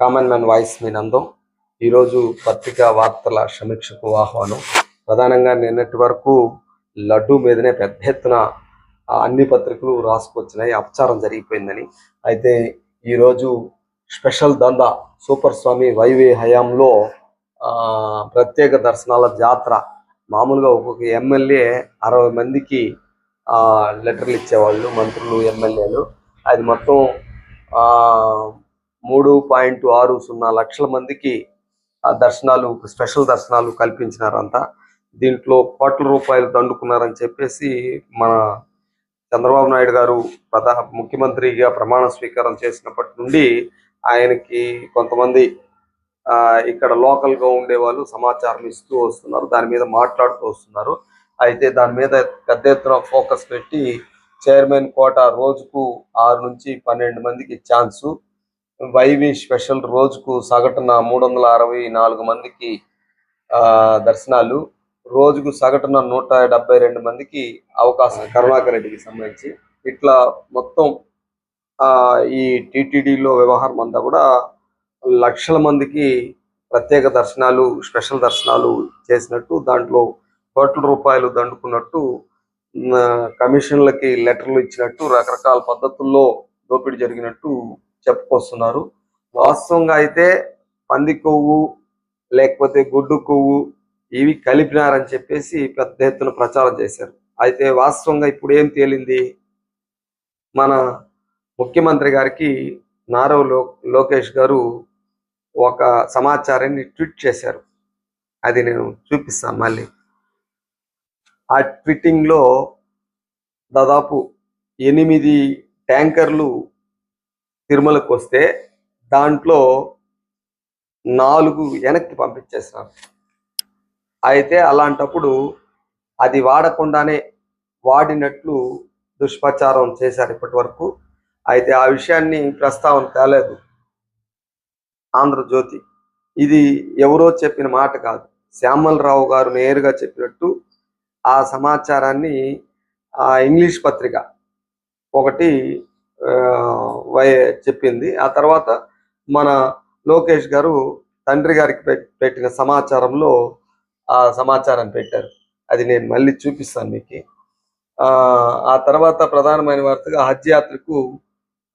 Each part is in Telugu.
కామన్ మ్యాన్ వాయిస్ మీ నందం. ఈరోజు పత్రికా వార్తల సమీక్షకు ఆహ్వానం. ప్రధానంగా నిన్నటి వరకు లడ్డు మీదనే పెద్ద ఎత్తున అన్ని పత్రికలు రాసుకొచ్చినాయి. అపచారం జరిగిపోయిందని. అయితే ఈరోజు స్పెషల్ దందా సూపర్ స్వామి వైవే హయాంలో ఆ, ప్రత్యేక దర్శనాల జాతర. మామూలుగా ఒక్కొక్క ఎమ్మెల్యే అరవై మందికి ఆ, లెటర్లు ఇచ్చేవాళ్ళు మంత్రులు ఎమ్మెల్యేలు. అది మొత్తం ఆ, మూడు పాయింట్ ఆరు సున్నా లక్షల మందికి ఆ దర్శనాలు స్పెషల్ దర్శనాలు కల్పించినారంతా దీంట్లో కోట్ల రూపాయలు దండుకున్నారని చెప్పేసి మన చంద్రబాబు నాయుడు గారు ప్రధాన ముఖ్యమంత్రిగా ప్రమాణ స్వీకారం చేసినప్పటి నుండి ఆయనకి కొంతమంది ఆ, ఇక్కడ లోకల్గా ఉండే వాళ్ళు సమాచారం ఇస్తూ వస్తున్నారు దాని మీద మాట్లాడుతూ వస్తున్నారు. అయితే దాని మీద పెద్ద ఎత్తున ఫోకస్ పెట్టి చైర్మన్ కోట రోజుకు ఆరు నుంచి పన్నెండు మందికి ఛాన్సు. వైవి స్పెషల్ రోజుకు సగటున మూడు వందల అరవై నాలుగు మందికి ఆ, దర్శనాలు. రోజుకు సగటున నూట డెబ్బై రెండు మందికి అవకాశం కరుణాకర్ రెడ్డికి సంబంధించి. ఇట్లా మొత్తం ఆ, ఈ టీటీడీలో వ్యవహారం అంతా కూడా లక్షల మందికి ప్రత్యేక దర్శనాలు స్పెషల్ దర్శనాలు చేసినట్టు దాంట్లో కోట్ల రూపాయలు దండుకున్నట్టు కమిషన్లకి లెటర్లు ఇచ్చినట్టు రకరకాల పద్ధతుల్లో దోపిడీ జరిగినట్టు చెప్పుకొస్తున్నారు. వాస్తవంగా అయితే పంది కొవ్వు లేకపోతే గుడ్డు కొవ్వు ఇవి కలిపినారని చెప్పేసి పెద్ద ఎత్తున ప్రచారం చేశారు. అయితే వాస్తవంగా ఇప్పుడు ఏం తేలింది? మన ముఖ్యమంత్రి గారికి నారవ లో లోకేష్ గారు ఒక సమాచారాన్ని ట్వీట్ చేశారు. అది నేను చూపిస్తాను మళ్ళీ. ఆ ట్వీటింగ్లో దాదాపు ఎనిమిది ట్యాంకర్లు తిరుమలకు వస్తే దాంట్లో నాలుగు వెనక్కి పంపించేసినారు అయితే అలాంటప్పుడు అది వాడకుండానే వాడినట్లు దుష్ప్రచారం చేశారు ఇప్పటి వరకు అయితే ఆ విషయాన్ని ప్రస్తావన తేలేదు ఆంధ్రజ్యోతి. ఇది ఎవరో చెప్పిన మాట కాదు. శ్యామలరావు గారు నేరుగా చెప్పినట్టు ఆ సమాచారాన్ని ఆ ఇంగ్లీష్ పత్రిక ఒకటి వై చెప్పింది. ఆ తర్వాత మన లోకేష్ గారు తండ్రి గారికి పెట్టిన సమాచారంలో ఆ సమాచారం పెట్టారు. అది నేను మళ్ళీ చూపిస్తాను మీకు. ఆ ఆ తర్వాత ప్రధానమైన వార్తగా హజ్ యాత్రకు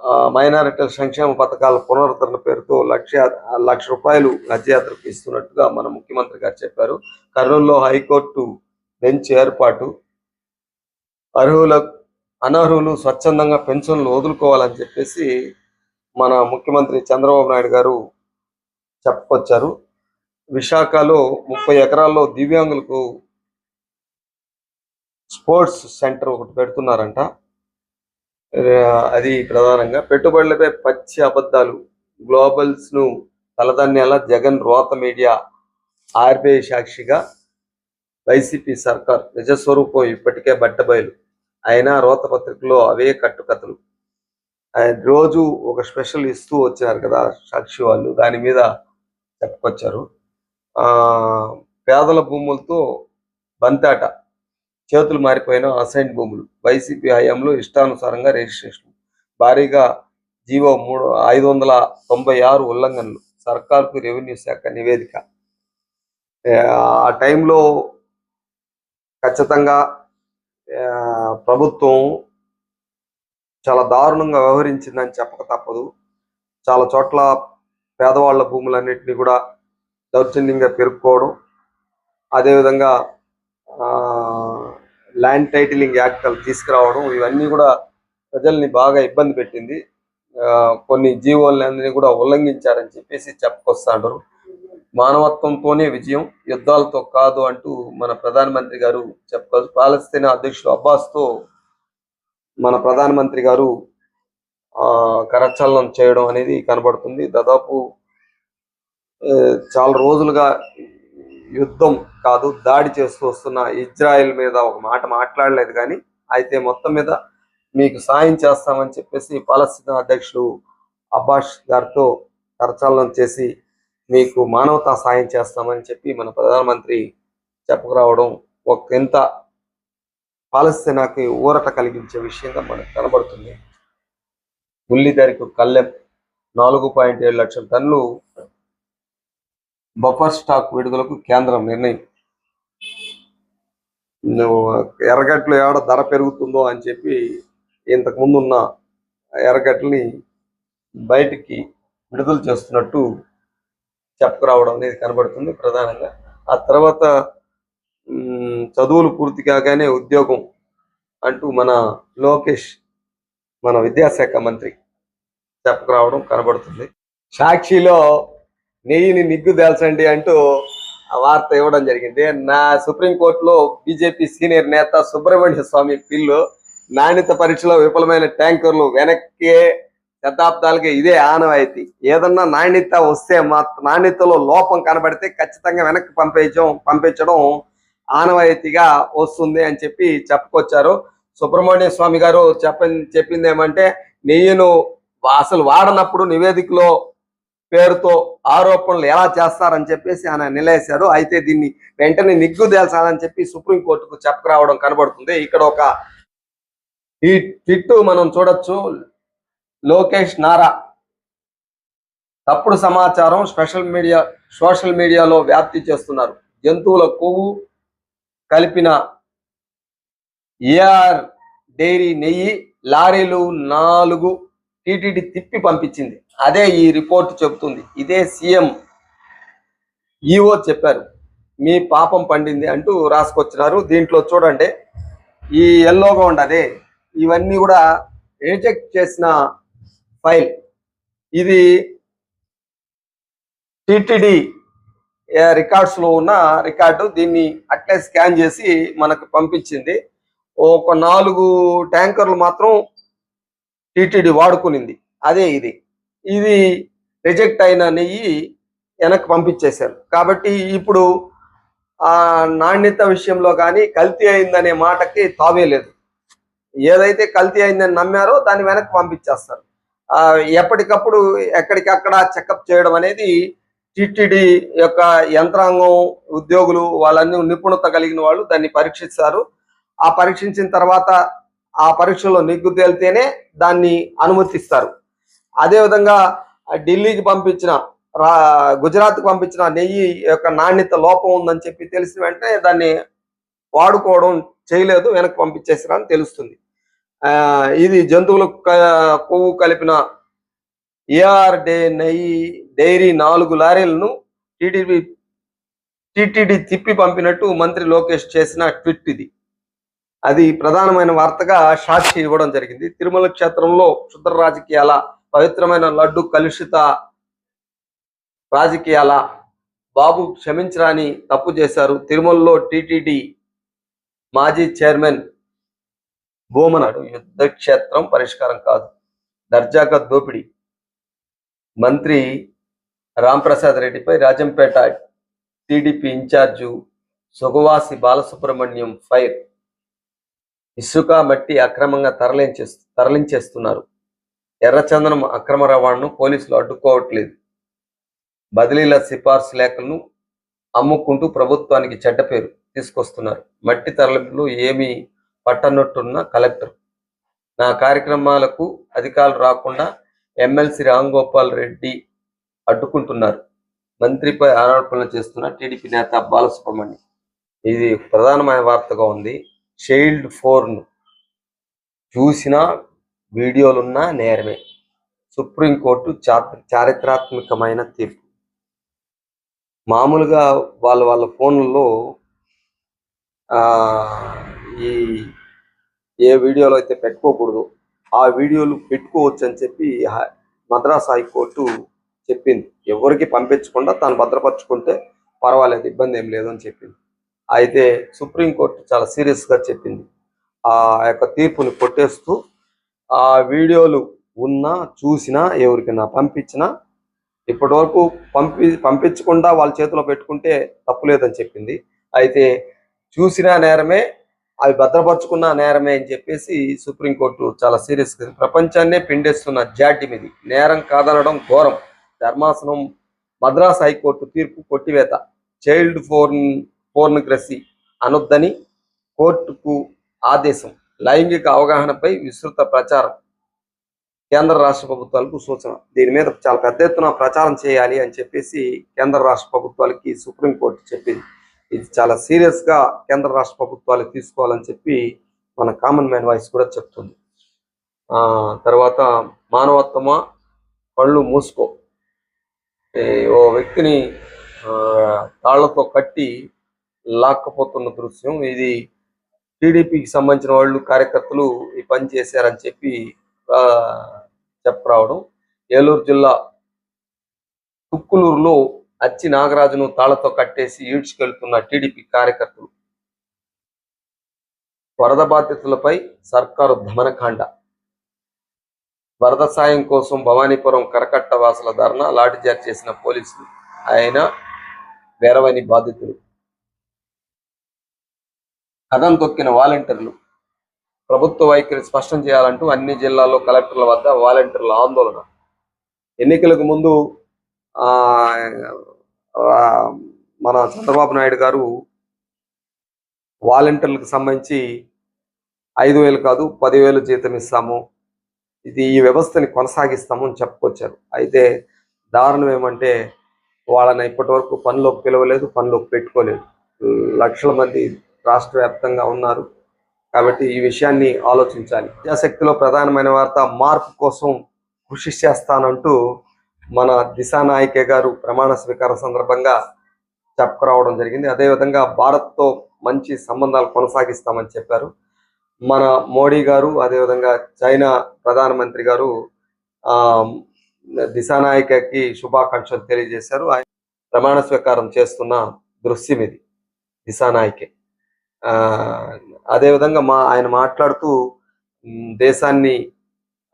ఆ, మైనారిటీల సంక్షేమ పథకాల పునరుద్ధరణ పేరుతో లక్ష లక్ష రూపాయలు హజ్ యాత్రకు ఇస్తున్నట్టుగా మన ముఖ్యమంత్రి గారు చెప్పారు. కర్నూలులో హైకోర్టు బెంచ్ ఏర్పాటు. అర్హులకు అనర్హులు స్వచ్ఛందంగా పెన్షన్లు వదులుకోవాలని చెప్పేసి మన ముఖ్యమంత్రి చంద్రబాబు నాయుడు గారు చెప్పుకొచ్చారు విశాఖలో ముప్పై ఎకరాల్లో దివ్యాంగులకు స్పోర్ట్స్ సెంటర్ ఒకటి పెడుతున్నారంట. అది ప్రధానంగా పెట్టుబడులపై పచ్చి అబద్ధాలు గ్లోబల్స్ను తలదన్యాల జగన్ రోత మీడియా ఆర్బీఐ సాక్షిగా వైసీపీ సర్కార్ నిజస్వరూపం ఇప్పటికే బట్టబయలు. ఆయన రోతపత్రికలో అవే కట్టుకథలు. ఆయన రోజు ఒక స్పెషల్ ఇస్తూ వచ్చారు కదా సాక్షి వాళ్ళు దాని మీద చెప్పుకొచ్చారు. ఆ పేదల భూములతో బంతాట. చేతులు మారిపోయిన అసైన్ భూములు. వైసీపీ హయాంలో ఇష్టానుసారంగా రిజిస్ట్రేషన్ భారీగా జీవో మూడు ఐదు వందల తొంభై ఆరు ఉల్లంఘనలు. సర్కార్కు రెవెన్యూ శాఖ నివేదిక. ఆ టైంలో ఖచ్చితంగా ప్రభుత్వం చాలా దారుణంగా వ్యవహరించిందని చెప్పక తప్పదు. చాలా చోట్ల పేదవాళ్ళ భూములన్నింటినీ కూడా దౌర్జన్యంగా పెరుక్కోవడం అదేవిధంగా ఆ, ల్యాండ్ టైటిలింగ్ యాక్ట్ తీసుకురావడం ఇవన్నీ కూడా ప్రజల్ని బాగా ఇబ్బంది పెట్టింది. ఆ, కొన్ని జీవోలందరినీ కూడా ఉల్లంఘించారని చెప్పేసి చెప్పుకొస్తాంటారు మానవత్వంతోనే విజయం యుద్ధాలతో కాదు అంటూ మన ప్రధానమంత్రి గారు చెప్పారు పాలస్తీనా అధ్యక్షుడు అబ్బాస్తో మన ప్రధానమంత్రి గారు ఆ కరచలనం చేయడం అనేది కనబడుతుంది. దాదాపు చాలా రోజులుగా యుద్ధం కాదు దాడి చేస్తూ వస్తున్న ఇజ్రాయెల్ మీద ఒక మాట మాట్లాడలేదు కానీ అయితే మొత్తం మీద మీకు సాయం చేస్తామని చెప్పేసి పాలస్తీనా అధ్యక్షుడు అబ్బాస్ గారితో కరచాలనం చేసి మీకు మానవతా సాయం చేస్తామని చెప్పి మన ప్రధానమంత్రి చెప్పుకురావడం ఒక ఎంత పాలస్తీనాకి ఊరట కలిగించే విషయంగా మనకు కనబడుతుంది. ముల్లిదారికి కళ్ళెం నాలుగు పాయింట్ ఏడు లక్షల టన్నులు బఫర్ స్టాక్ విడుదలకు కేంద్రం నిర్ణయం. ఎర్రగడ్డలు ఏడ ధర పెరుగుతుందో అని చెప్పి ఇంతకు ముందు ఉన్న ఎర్రగడ్డల్ని బయటికి విడుదల చేస్తున్నట్టు చెప్పుకురావడం అనేది కనబడుతుంది ప్రధానంగా. ఆ తర్వాత చదువులు పూర్తి కాగానే ఉద్యోగం అంటూ మన లోకేష్ మన విద్యాశాఖ మంత్రి చెప్పుకురావడం కనబడుతుంది. సాక్షిలో నెయ్యిని నిగ్గు తేల్చండి అంటూ ఆ వార్త ఇవ్వడం జరిగింది. నా సుప్రీంకోర్టులో బీజేపీ సీనియర్ నేత సుబ్రహ్మణ్య స్వామి పిల్లు నాణ్యత పరీక్షలో విఫలమైన ట్యాంకర్లు వెనక్కి శతాబ్దాలకి ఇదే ఆనవాయితీ. ఏదన్నా నాణ్యత వస్తే మా నాణ్యతలో లోపం కనబడితే ఖచ్చితంగా వెనక్కి పంపించడం పంపించడం ఆనవాయితీగా వస్తుంది అని చెప్పి చెప్పుకొచ్చారు. సుబ్రహ్మణ్య స్వామి గారు చెప్ప చెప్పింది ఏమంటే నెయ్యిను అసలు వాడనప్పుడు నివేదికలో పేరుతో ఆరోపణలు ఎలా చేస్తారని చెప్పేసి ఆయన నిలేశారు అయితే దీన్ని వెంటనే నిగ్గుదేల్చాలని చెప్పి సుప్రీంకోర్టుకు చెప్పకరావడం కనబడుతుంది. ఇక్కడ ఒక ఈ ట్విట్ మనం చూడొచ్చు. లోకేష్ నారా. తప్పుడు సమాచారం స్పెషల్ మీడియా సోషల్ మీడియాలో వ్యాప్తి చేస్తున్నారు. జంతువుల కొవ్వు కలిపిన ఏఆర్ డైరీ నెయ్యి లారీలు నాలుగు టీటీడీ తిప్పి పంపించింది. అదే ఈ రిపోర్ట్ చెబుతుంది. ఇదే సీఎం ఈఓ చెప్పారు. మీ పాపం పండింది అంటూ రాసుకొచ్చినారు. దీంట్లో చూడండి. ఈ ఎల్లోగా ఉండదే. ఇవన్నీ కూడా రిజెక్ట్ చేసిన ఫైల్. ఇది టిటిడి రికార్డ్స్లో ఉన్న రికార్డు దీన్ని అట్లే స్కాన్ చేసి మనకు పంపించింది. ఒక నాలుగు ట్యాంకర్లు మాత్రం టిటిడి వాడుకునింది. అదే ఇది. ఇది రిజెక్ట్ అయిన నెయ్యి వెనక్కి పంపించేశారు. కాబట్టి ఇప్పుడు ఆ నాణ్యత విషయంలో కానీ కల్తీ అయిందనే మాటకి తావే లేదు. ఏదైతే కల్తీ అయిందని నమ్మారో దాన్ని వెనక్కి పంపించేస్తారు. ఎప్పటికప్పుడు ఎక్కడికక్కడ చెకప్ చేయడం అనేది టిటిడి యొక్క యంత్రాంగం ఉద్యోగులు వాళ్ళన్నీ నిపుణత కలిగిన వాళ్ళు దాన్ని పరీక్షిస్తారు. ఆ పరీక్షించిన తర్వాత ఆ పరీక్షలో నిగ్గు తేలితేనే దాన్ని అనుమతిస్తారు. అదేవిధంగా ఢిల్లీకి పంపించిన రా గుజరాత్కి పంపించిన నెయ్యి యొక్క నాణ్యత లోపం ఉందని చెప్పి తెలిసిన వెంటనే దాన్ని వాడుకోవడం చేయలేదు వెనక్కి పంపించేసారని తెలుస్తుంది. ఇది జంతువులకు కొవ్వు కలిపిన ఏఆర్ డే నెయ్యి డైరీ నాలుగు లారీలను టీటీడీ టీటీడీ తిప్పి పంపినట్టు మంత్రి లోకేష్ చేసిన ట్విట్ ఇది. అది ప్రధానమైన వార్తగా సాక్షి ఇవ్వడం జరిగింది. తిరుమల క్షేత్రంలో క్షుద్ర రాజకీయాల పవిత్రమైన లడ్డు కలుషిత రాజకీయాల బాబు క్షమించరాని తప్పు చేశారు. తిరుమలలో టీటీడీ మాజీ చైర్మన్ భూమనాడు యుద్ధ క్షేత్రం పరిష్కారం కాదు. దర్జాగా దోపిడీ. మంత్రి రాంప్రసాద్ రెడ్డిపై Rajampet TDP incharge Sugavasi Balasubramanyam fire. ఇసుక మట్టి అక్రమంగా తరలించే తరలించేస్తున్నారు. ఎర్రచందనం అక్రమ రవాణాను పోలీసులు అడ్డుకోవట్లేదు. బదిలీల సిఫార్సు లేఖలను అమ్ముకుంటూ ప్రభుత్వానికి చెడ్డ పేరు తీసుకొస్తున్నారు. మట్టి తరలింపులు ఏమీ పట్టనట్టున్న కలెక్టర్. నా కార్యక్రమాలకు అధికారులు రాకుండా ఎమ్మెల్సీ రాంగోపాల్ రెడ్డి అడ్డుకుంటున్నారు. మంత్రిపై ఆరోపణలు చేస్తున్న టీడీపీ నేత బాలసుబ్రహ్మణ్యం. ఇది ప్రధానమైన వార్తగా ఉంది. చైల్డ్ ఫోర్ను చూసిన వీడియోలున్నా నేరమే. సుప్రీంకోర్టు చా- చారిత్రాత్మకమైన తీర్పు. మామూలుగా వాళ్ళ వాళ్ళ ఫోన్లలో ఈ ఏ వీడియోలో అయితే పెట్టుకోకూడదు ఆ వీడియోలు పెట్టుకోవచ్చు అని చెప్పి హై- మద్రాస్ హైకోర్టు చెప్పింది. ఎవరికి పంపించకుండా తాను భద్రపరచుకుంటే పర్వాలేదు ఇబ్బంది ఏం లేదు అని చెప్పింది. అయితే సుప్రీంకోర్టు చాలా సీరియస్గా చెప్పింది. ఆ యొక్క తీర్పుని కొట్టేస్తూ ఆ వీడియోలు ఉన్నా చూసినా ఎవరికైనా పంపించినా ఇప్పటి వరకు పంపి పంపించకుండా వాళ్ళ చేతిలో పెట్టుకుంటే తప్పు లేదని చెప్పింది. అయితే చూసిన నేరమే అవి భద్రపరుచుకున్న నేరమే అని చెప్పేసి సుప్రీంకోర్టు చాలా సీరియస్ ప్రపంచాన్నే పిండేస్తున్న జాడ్యం ఇది. నేరం కాదనడం ఘోరం. ధర్మాసనం మద్రాస్ హైకోర్టు తీర్పు కొట్టివేత. చైల్డ్ ఫోర్న్ పోర్నగ్రసీ అనొద్దని కోర్టుకు ఆదేశం. లైంగిక అవగాహనపై విస్తృత ప్రచారం. కేంద్ర రాష్ట్ర ప్రభుత్వాలకు సూచన. దీని మీద చాలా పెద్ద ఎత్తున ప్రచారం చేయాలి అని చెప్పేసి కేంద్ర రాష్ట్ర ప్రభుత్వాలకి సుప్రీంకోర్టు చెప్పింది. ఇది చాలా సీరియస్గా కేంద్ర రాష్ట్ర ప్రభుత్వాలు తీసుకోవాలని చెప్పి మన కామన్ మ్యాన్ వాయిస్ కూడా చెప్తుంది. ఆ తర్వాత మానవత్వమా? కళ్ళు మూసుకో. ఓ వ్యక్తిని ఆ, తాళ్ళతో కట్టి లాక్కపోతున్న దృశ్యం. ఇది టీడీపీకి సంబంధించిన వాళ్ళు కార్యకర్తలు ఈ పని చేశారని చెప్పి చెప్పరావడం. ఏలూరు జిల్లా తుక్కులూరులో అచ్చి నాగరాజును తాళ్ళతో కట్టేసి ఈడ్చుకెళ్తున్న టీడీపీ కార్యకర్తలు. వరద బాధితులపై సర్కారు దమనకాండ. వరద సాయం కోసం భవానీపురం కరకట్ట వాసుల ధర్నా లాఠీచార్జ్ చేసిన పోలీసులు. ఆయన వేరవని బాధితులు. కథం తొక్కిన వాలంటీర్లు. ప్రభుత్వ వైఖరి స్పష్టం చేయాలంటూ అన్ని జిల్లాల్లో కలెక్టర్ల వద్ద వాలంటీర్ల ఆందోళన. ఎన్నికలకు ముందు మన చంద్రబాబు నాయుడు గారు వాలంటీర్లకు సంబంధించి ఐదు వేలు కాదు పదివేలు జీతం ఇస్తాము. ఇది ఈ వ్యవస్థని కొనసాగిస్తాము అని చెప్పుకొచ్చారు. అయితే దారుణం ఏమంటే వాళ్ళని ఇప్పటి వరకు పనిలోకి పిలవలేదు పనిలోకి పెట్టుకోలేదు. లక్షల మంది రాష్ట్ర వ్యాప్తంగా ఉన్నారు. కాబట్టి ఈ విషయాన్ని ఆలోచించాలి. ప్రజాశక్తిలో ప్రధానమైన వార్త మార్పు కోసం కృషి చేస్తానంటూ మన దిశానాయకే గారు ప్రమాణ స్వీకారం సందర్భంగా చెప్పుకురావడం జరిగింది. అదేవిధంగా భారత్తో మంచి సంబంధాలు కొనసాగిస్తామని చెప్పారు. మన మోడీ గారు అదేవిధంగా చైనా ప్రధానమంత్రి గారు ఆ దిశానాయకకి శుభాకాంక్షలు తెలియజేశారు. ఆయన ప్రమాణ స్వీకారం చేస్తున్న దృశ్యం ఇది దిశానాయకే. ఆ అదేవిధంగా మా ఆయన మాట్లాడుతూ దేశాన్ని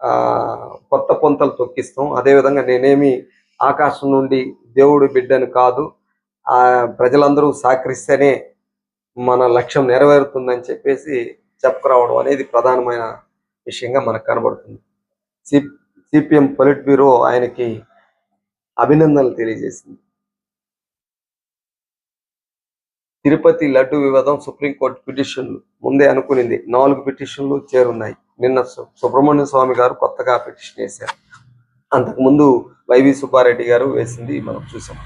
ఆ కొత్త పొంతలు తొక్కిస్తాం. అదేవిధంగా నేనేమి ఆకాశం నుండి దేవుడు బిడ్డను కాదు ఆ ప్రజలందరూ సహకరిస్తేనే మన లక్ష్యం నెరవేరుతుందని చెప్పేసి చెప్పుకురావడం అనేది ప్రధానమైన విషయంగా మనకు కనబడుతుంది. సి సిపిఎం పొలిట్ బ్యూరో ఆయనకి అభినందనలు తెలియజేసింది. తిరుపతి లడ్డు వివాదం సుప్రీంకోర్టు పిటిషన్లు ముందే అనుకునింది. నాలుగు పిటిషన్లు చేరున్నాయి. నిన్న సు- సుబ్రహ్మణ్య స్వామి గారు కొత్తగా పిటిషన్ వేశారు. అంతకుముందు వైవి సుబ్బారెడ్డి గారు వేసింది మనం చూసాం.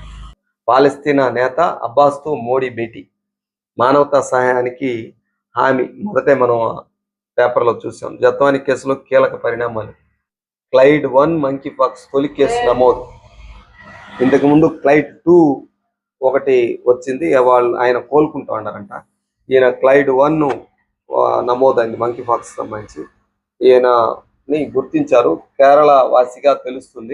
పాలస్తీనా నేత అబ్బాస్తో మోడీ భేటీ. మానవతా సహాయానికి హామీ మొదటే మనం పేపర్లో చూసాం. జత్వాని కేసులో కీలక పరిణామాలు. క్లైడ్ వన్ మంకీ పాక్స్ తొలి కేసు నమోదు. ఇంతకు ముందు క్లైడ్ టూ ఒకటి వచ్చింది. వాళ్ళు ఆయన కోలుకుంటా ఉన్నారంట. ఈయన క్లైడ్ వన్ నమోదైంది మంకీ పాక్స్ సంబంధించి. ఈయనని గుర్తించారు. కేరళ వాసిగా తెలుస్తుంది.